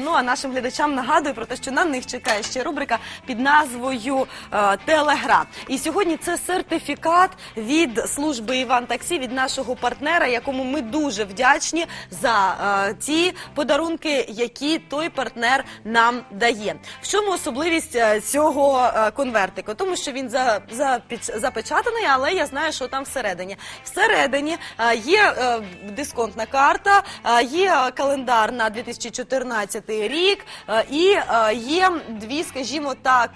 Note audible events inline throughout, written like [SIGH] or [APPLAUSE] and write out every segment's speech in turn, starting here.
Ну а нашим глядачам нагадую про те, що на них чекає ще рубрика під назвою е, Телегра. І сьогодні це сертифікат від служби Іван Таксі від нашого партнера, якому ми дуже вдячні за е, ті подарунки, які той партнер нам дає. В чому особливість е, цього е, конвертику? Тому що він запечатаний, але я знаю, що там всередині. Всередині е, є дисконтна карта, є календар на 2014 рік е, і е, є дві, скажімо так.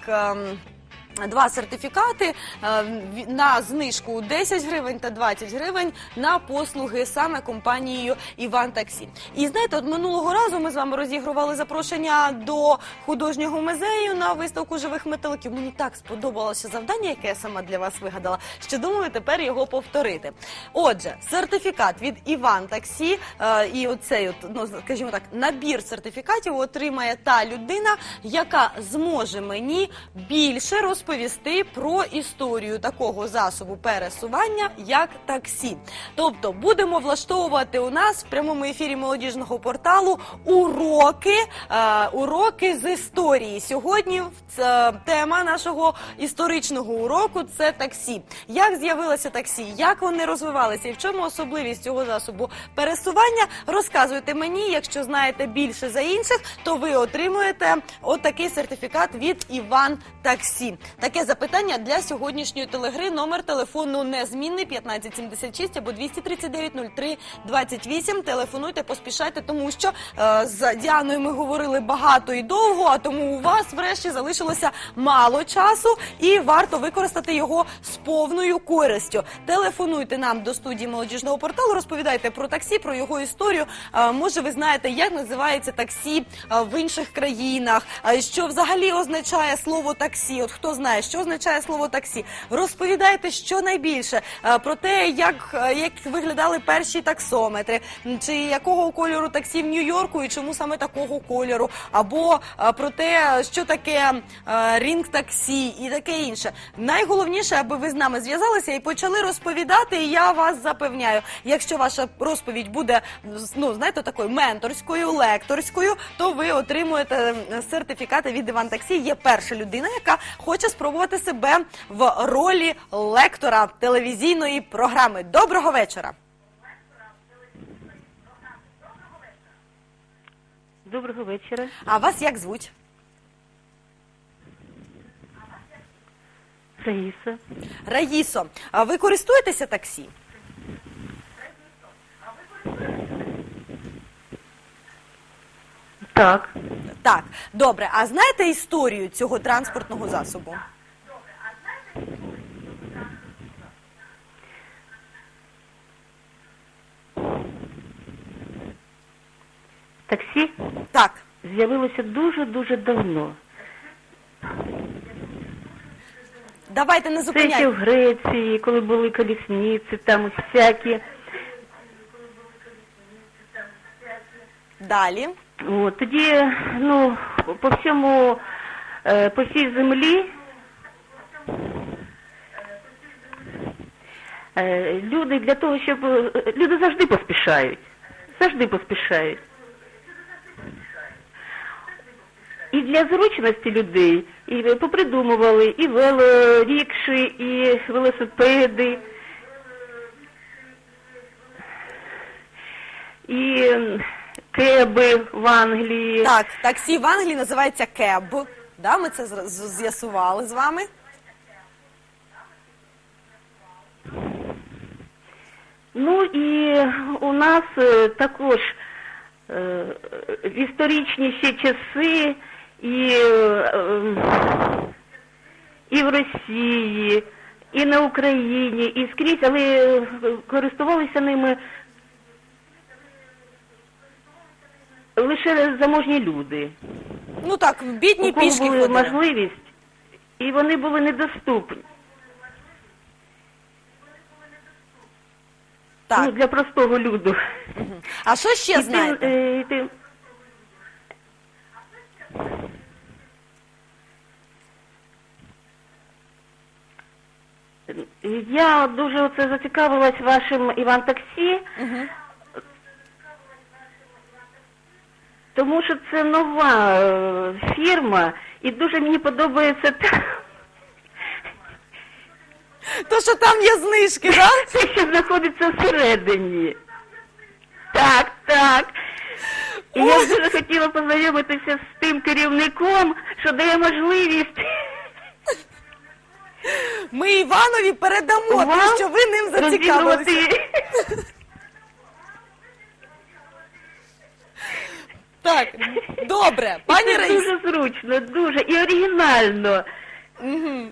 Два сертифікати е, на знижку 10 гривень та 20 гривень на послуги саме компанією Іван Таксі. І знаєте, от минулого разу ми з вами розігрували запрошення до художнього музею на виставку живих метеликів. Мені так сподобалося завдання, яке я сама для вас вигадала, що думаю тепер його повторити. Отже, сертифікат від Іван Таксі е, і оцей, ну скажімо так, набір сертифікатів отримає та людина, яка зможе мені більше розповісти про історію такого засобу пересування, як таксі. Тобто будемо влаштовувати у нас в прямому ефірі молодіжного порталу уроки, е, уроки з історії. Сьогодні це тема нашого історичного уроку це таксі. Як з'явилося таксі, як вони розвивалися і в чому особливість цього засобу пересування? Розказуйте мені. Якщо знаєте більше за інших, то ви отримуєте отакий сертифікат від Іван Таксі. Таке запитання для сьогоднішньої телегри. Номер телефону незмінний 1576 або 239 03 28. Телефонуйте, поспішайте, тому що е, з Діаною ми говорили багато і довго, а тому у вас врешті залишилося мало часу і варто використати його з повною користю. Телефонуйте нам до студії молодіжного порталу, розповідайте про таксі, про його історію. Е, Може, ви знаєте, як називається таксі е, в інших країнах, що взагалі означає слово таксі. От хто знає, що означає слово таксі, розповідайте щонайбільше е, про те, як, е, як виглядали перші таксометри, чи якого кольору таксі в Нью-Йорку і чому саме такого кольору, або е, про те, що таке рінг таксі і таке інше. Найголовніше, аби ви з нами зв'язалися і почали розповідати. І я вас запевняю, якщо ваша розповідь буде ну знаєте, такою менторською, лекторською, то ви отримуєте сертифікати від Іван Таксі. Є перша людина, яка хоче спробувати себе в ролі лектора телевізійної програми. Доброго вечора. Доброго вечора. А вас як звуть? Раїса. Раїсо, а ви користуєтеся таксі? Так. Так, добре. А знаєте історію цього транспортного засобу? Таксі Так. з'явилося дуже-дуже давно. Давайте не Це ще зупиняйте. в Греції, коли були колісниці, там всякі. Далі. От, тоді, ну, по всьому, е, по всій землі е, люди для того, щоб е, люди завжди поспішають. Завжди поспішають. І для зручності людей і попридумували і велорікші, і велосипеди, і кеби в Англії. Так, таксі в Англії називається кеб. Да, ми це зр- з- з'ясували з вами. Ну і у нас е, також е, в історичні ще часи і, е, ем, і в Росії, і на Україні, і скрізь, але е, користувалися ними лише заможні люди. Ну так, бідні у кого пішки були ходили. можливість, і вони були недоступні. Ну, Так. для простого люду. А що ще І ти, знаєте? е, і ти- Я дуже оце зацікавилась вашим Іван Таксі. Мгм. Тому що це нова е, фірма, і дуже мені подобається те, То, що там є знижки, так? те, що знаходиться всередині. Так, так. І я дуже хотіла познайомитися з тим керівником, що дає можливість Ми Іванові передамо, Вам тому що ви ним зацікавилися. [LAUGHS] Так, добре, пані Це Раїсо. дуже зручно, дуже і оригінально. Мгм.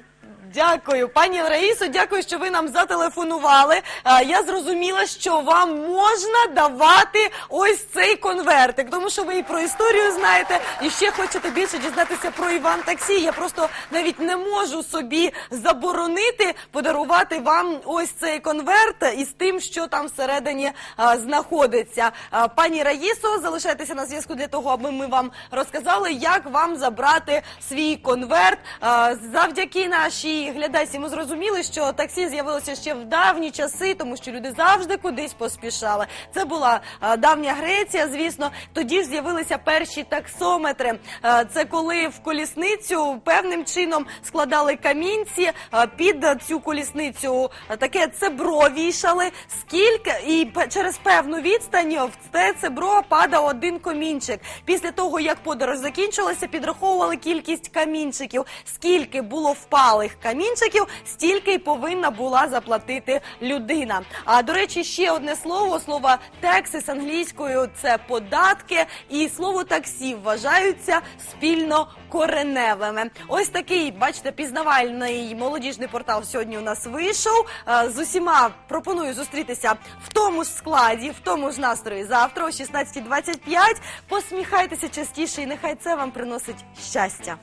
Дякую, пані Раїсо, дякую, що ви нам зателефонували. А, Я зрозуміла, що вам можна давати ось цей конвертик, тому що ви і про історію знаєте, і ще хочете більше дізнатися про Іван Таксі. Я просто навіть не можу собі заборонити подарувати вам ось цей конверт із тим, що там всередині а, знаходиться. А, Пані Раїсо, залишайтеся на зв'язку для того, аби ми вам розказали, як вам забрати свій конверт. Завдяки нашій глядачці ми зрозуміли, що таксі з'явилося ще в давні часи, тому що люди завжди кудись поспішали. Це була а, давня Греція, звісно. Тоді з'явилися перші таксометри. А, Це коли в колісницю певним чином складали камінці а, під цю колісницю. Таке цебро вішали. Скільки і через певну відстань в це цебро падав один комінчик. Після того як подорож закінчилася, підраховували кількість камінчиків. Скільки було впалих камінчиків, стільки й повинна була заплатити людина. А до речі, ще одне слово слово «taxes» англійською це податки, і слово таксі вважаються спільно кореневими. Ось такий, бачите, пізнавальний молодіжний портал сьогодні у нас вийшов. З усіма пропоную зустрітися в тому ж складі, в тому ж настрої завтра о 16.25. Посміхайтеся частіше, і нехай це вам приносить щастя.